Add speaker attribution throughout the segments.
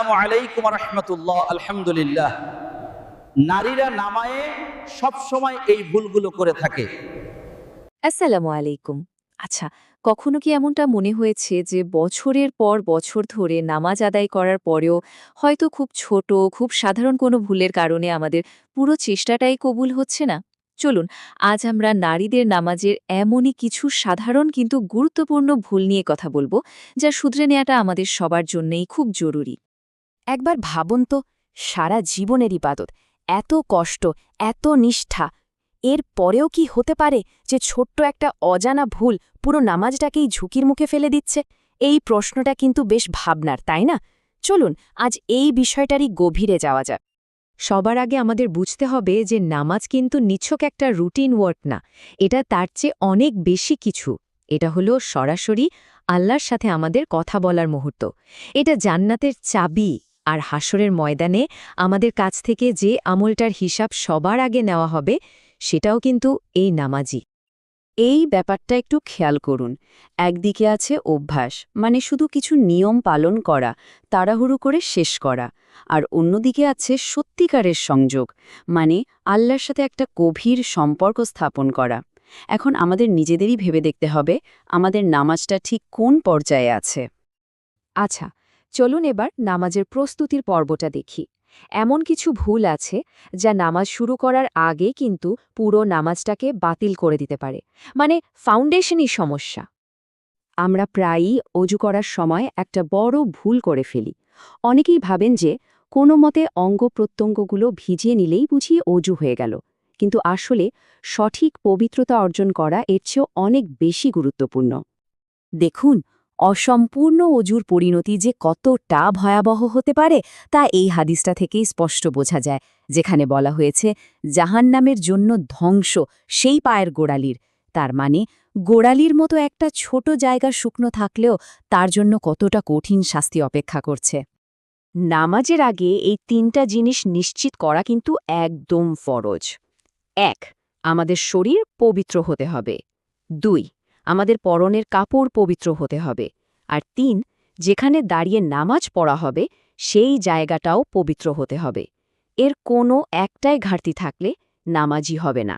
Speaker 1: আসসালামু আলাইকুম রহমতুল্লাহ, আলহামদুলিল্লাহ। নারীরা নামায়ে সব সময় এই ভুলগুলো করে থাকে।
Speaker 2: আসসালামু আলাইকুম। আচ্ছা কখনো কি এমনটা মনে হয়েছে যে বছরের পর বছর ধরে নামাজ আদায় করার পরেও হয়তো খুব ছোট, খুব সাধারণ কোনো ভুলের কারণে আমাদের পুরো চেষ্টাটাই কবুল হচ্ছে না? চলুন, আজ আমরা নারীদের নামাজের এমনই কিছু সাধারণ কিন্তু গুরুত্বপূর্ণ ভুল নিয়ে কথা বলব, যা শুধরে নেওয়াটা আমাদের সবার জন্যই খুব জরুরি।
Speaker 3: একবার ভাবুন তো, সারা জীবনের ইবাদত, এত কষ্ট, এত নিষ্ঠা। এর পরেও কি হতে পারে যে ছোট্ট একটা অজানা ভুল পুরো নামাজটাকেই ঝুঁকির মুখে ফেলে দিচ্ছে? এই প্রশ্নটা কিন্তু বেশ ভাবনার, তাই না? চলুন, আজ এই বিষয়টারই গভীরে যাওয়া যাক।
Speaker 2: সবার আগে আমাদের বুঝতে হবে যে নামাজ কিন্তু নিছক একটা রুটিন ওয়ার্ক না, এটা তার চেয়ে অনেক বেশি কিছু। এটা হলো সরাসরি আল্লাহর সাথে আমাদের কথা বলার মুহূর্ত। এটা জান্নাতের চাবি। আর হাসরের ময়দানে আমাদের কাছ থেকে যে আমলটার হিসাব সবার আগে নেওয়া হবে, সেটাও কিন্তু এই নামাজি।
Speaker 3: এই ব্যাপারটা একটু খেয়াল করুন। একদিকে আছে অভ্যাস মানে শুধু কিছু নিয়ম পালন করা, তাড়াহুড়ো করে শেষ করা, আর অন্যদিকে আছে সত্যিকারের সংযোগ মানে আল্লাহর সাথে একটা গভীর সম্পর্ক স্থাপন করা। এখন আমাদের নিজেদেরই ভেবে দেখতে হবে, আমাদের নামাজটা ঠিক কোন পর্যায়ে আছে।
Speaker 2: আচ্ছা চলুন এবার নামাজের প্রস্তুতির পর্বটা দেখি। এমন কিছু ভুল আছে যা নামাজ শুরু করার আগে কিন্তু পুরো নামাজটাকে বাতিল করে দিতে পারে। মানে ফাউন্ডেশনই সমস্যা।
Speaker 3: আমরা প্রায়ই অজু করার সময় একটা বড় ভুল করে ফেলি। অনেকেই ভাবেন যে কোনো মতে অঙ্গ প্রত্যঙ্গগুলো ভিজিয়ে নিলেই বুঝিয়ে অজু হয়ে গেল। কিন্তু আসলে সঠিক পবিত্রতা অর্জন করা এর চেয়েও অনেক বেশি গুরুত্বপূর্ণ। দেখুন অসম্পূর্ণ অজুর পরিণতি যে কতটা ভয়াবহ হতে পারে, তা এই হাদিসটা থেকেই স্পষ্ট বোঝা যায়, যেখানে বলা হয়েছে, জাহান্নামের জন্য ধ্বংস সেই পায়ের গোড়ালির। তার মানে গোড়ালির মতো একটা ছোট জায়গা শুকনো থাকলেও তার জন্য কতটা কঠিন শাস্তি অপেক্ষা করছে। নামাজের আগে এই তিনটা জিনিস নিশ্চিত করা কিন্তু একদম ফরজ। এক, আমাদের শরীর পবিত্র হতে হবে। দুই আমাদের পরনের কাপড় পবিত্র হতে হবে। আর তিন, যেখানে দাঁড়িয়ে নামাজ পড়া হবে, সেই জায়গাটাও পবিত্র হতে হবে। এর কোনো একটাই ঘাটতি থাকলে নামাজই হবে না।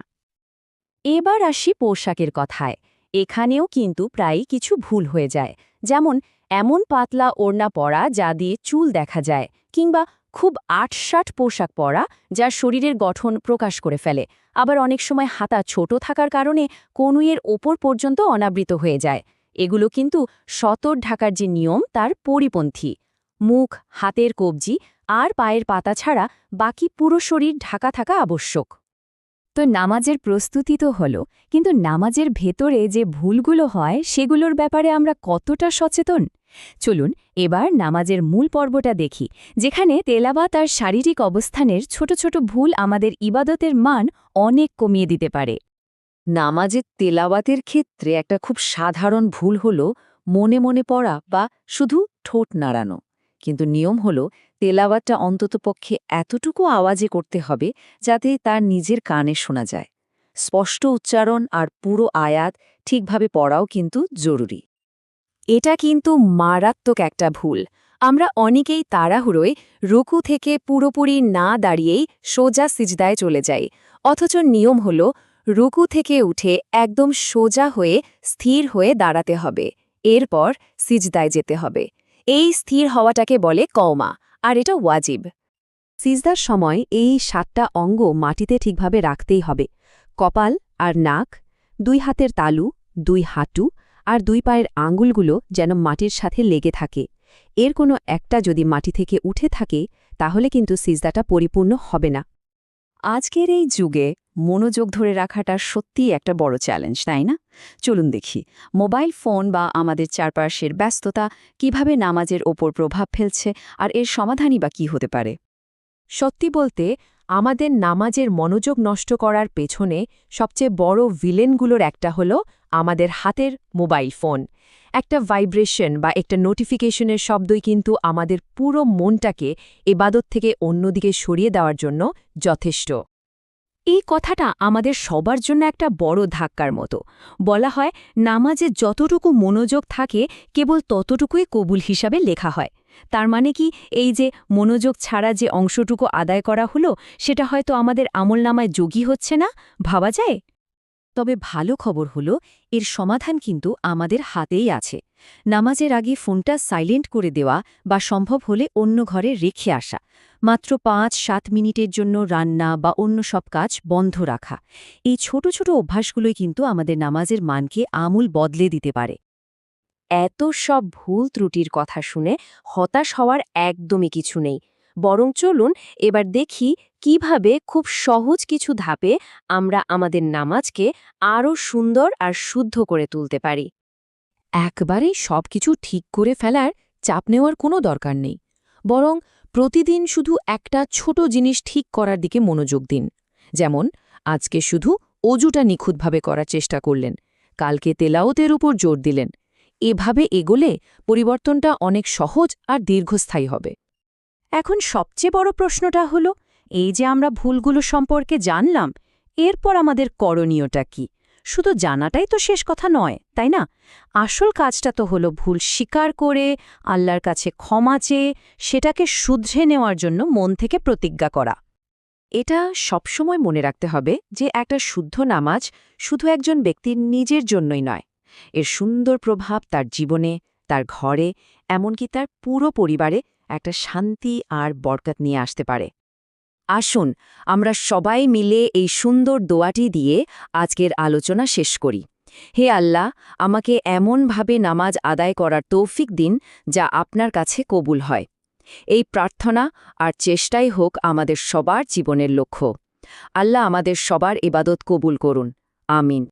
Speaker 3: এবার আসি পোশাকের কথায়। এখানেও কিন্তু প্রায়ই কিছু ভুল হয়ে যায়। যেমন, এমন পাতলা ওড়না পরা যা দিয়ে চুল দেখা যায়, কিংবা খুব আটসাট পোশাক পরা, যা শরীরের গঠন প্রকাশ করে ফেলে। আবার অনেক সময় হাতা ছোট থাকার কারণে কনুইয়ের ওপর পর্যন্ত অনাবৃত হয়ে যায়। এগুলো কিন্তু সতর ঢাকার যে নিয়ম, তার পরিপন্থী। মুখ, হাতের কবজি আর পায়ের পাতা ছাড়া বাকি পুরো শরীর ঢাকা থাকা আবশ্যক। তো নামাজের প্রস্তুতি তো হলো, কিন্তু নামাজের ভেতরে যে ভুলগুলো হয়, সেগুলোর ব্যাপারে আমরা কতটা সচেতন? চলুন এবার নামাজের মূল পর্বটা দেখি, যেখানে তেলাবাত আর শারীরিক অবস্থানের ছোট ছোট ভুল আমাদের ইবাদতের মান অনেক কমিয়ে দিতে পারে। নামাজের তেলাওয়াতের ক্ষেত্রে একটা খুব সাধারণ ভুল হল মনে মনে পড়া বা শুধু ঠোঁট নাড়ানো। কিন্তু নিয়ম হল তেলাওয়াতটা অন্ততপক্ষে এতটুকু আওয়াজে করতে হবে যাতে তার নিজের কানে শোনা যায়। স্পষ্ট উচ্চারণ আর পুরো আয়াত ঠিকভাবে পড়াও কিন্তু জরুরি। এটা কিন্তু মারাত্মক একটা ভুল। আমরা অনেকেই তাড়াহুড়োয় রুকু থেকে পুরোপুরি না দাঁড়িয়েই সোজা সিজদায় চলে যাই। অথচ নিয়ম হল, রুকু থেকে উঠে একদম সোজা হয়ে স্থির হয়ে দাঁড়াতে হবে। এরপর সিজদায় যেতে হবে। এই স্থির হওয়াটাকে বলে কওমা, আর এটা ওয়াজিব। সিজদার সময় এই সাতটা অঙ্গ মাটিতে ঠিকভাবে রাখতেই হবে। কপাল আর নাক, দুই হাতের তালু, দুই হাঁটু আর দুই পায়ের আঙ্গুলগুলো যেন মাটির সাথে লেগে থাকে। এর কোনো একটা যদি মাটি থেকে উঠে থাকে, তাহলে কিন্তু সিজদাটা পরিপূর্ণ হবে না। আজকের এই যুগে মনোযোগ ধরে রাখাটা সত্যিই একটা বড় চ্যালেঞ্জ তাই না? চলুন দেখি মোবাইল ফোন বা আমাদের চারপাশের ব্যস্ততা কীভাবে নামাজের ওপর প্রভাব ফেলছে আর এর সমাধানই বা কী হতে পারে?
Speaker 2: সত্যি বলতে আমাদের নামাজের মনোযোগ নষ্ট করার পেছনে সবচেয়ে বড় ভিলেনগুলোর একটা হল আমাদের হাতের মোবাইল ফোন। একটা ভাইব্রেশন বা একটা নোটিফিকেশনের শব্দই কিন্তু আমাদের পুরো মনটাকে এবাদত থেকে অন্যদিকে সরিয়ে দেওয়ার জন্য যথেষ্ট। এই কথাটা আমাদের সবার জন্য একটা বড় ধাক্কার মতো। বলা হয়, নামাজে যতটুকু মনোযোগ থাকে, কেবল ততটুকুই কবুল হিসাবে লেখা হয়।
Speaker 3: তার মানে কি, এই যে মনোযোগ ছাড়া যে অংশটুকু আদায় করা হলো, সেটা হয়তো আমাদের আমলনামায় যোগী হচ্ছে না? ভাবা যায়? তবে ভালো খবর হলো, এর সমাধান কিন্তু আমাদের হাতেই আছে। নামাজের আগে ফোনটা সাইলেন্ট করে দেওয়া বা সম্ভব হলে অন্য ঘরে রেখে আসা, মাত্র পাঁচ সাত মিনিটের জন্য রান্না বা অন্য সব কাজ বন্ধ রাখা। এই ছোট ছোট অভ্যাসগুলোই কিন্তু আমাদের নামাজের মানকে আমূল বদলে দিতে পারে। এত সব ভুল ত্রুটির কথা শুনে হতাশ হওয়ার একদমই কিছু নেই। বরং চলুন এবার দেখি কীভাবে খুব সহজ কিছু ধাপে আমরা আমাদের নামাজকে আরও সুন্দর আর শুদ্ধ করে তুলতে পারি।
Speaker 2: একবারেই সব কিছু ঠিক করে ফেলার চাপ নেওয়ার কোনো দরকার নেই। বরং প্রতিদিন শুধু একটা ছোট জিনিস ঠিক করার দিকে মনোযোগ দিন। যেমন, আজকে শুধু অজুটা নিখুঁতভাবে করার চেষ্টা করলেন। কালকে তেলাওতের উপর জোর দিলেন। এভাবে এগোলে পরিবর্তনটা অনেক সহজ আর দীর্ঘস্থায়ী হবে।
Speaker 3: এখন সবচেয়ে বড় প্রশ্নটা হলো, এই যে আমরা ভুলগুলো সম্পর্কে জানলাম, এরপর আমাদের করণীয়টা কি? শুধু জানাটাই তো শেষ কথা নয়, তাই না? আসল কাজটা তো হলো ভুল স্বীকার করে, আল্লাহর কাছে ক্ষমা চেয়ে, সেটাকে শুধরে নেওয়ার জন্য মন থেকে প্রতিজ্ঞা করা।
Speaker 2: এটা সবসময় মনে রাখতে হবে যে একটা শুদ্ধ নামাজ শুধু একজন ব্যক্তির নিজের জন্যই নয় এর সুন্দর প্রভাব তার জীবনে, তার ঘরে, এমনকি তার পুরো পরিবারে একটা শান্তি আর বরকত নিয়ে আসতে পারে। আসুন, আমরা সবাই মিলে এই সুন্দর দোয়াটি দিয়ে আজকের আলোচনা শেষ করি। হে আল্লাহ, আমাকে এমনভাবে নামাজ আদায় করার তৌফিক দিন যা আপনার কাছে কবুল হয়। এই প্রার্থনা আর চেষ্টাই হোক আমাদের সবার জীবনের লক্ষ্য। আল্লাহ আমাদের সবার ইবাদত কবুল করুন। আমিন।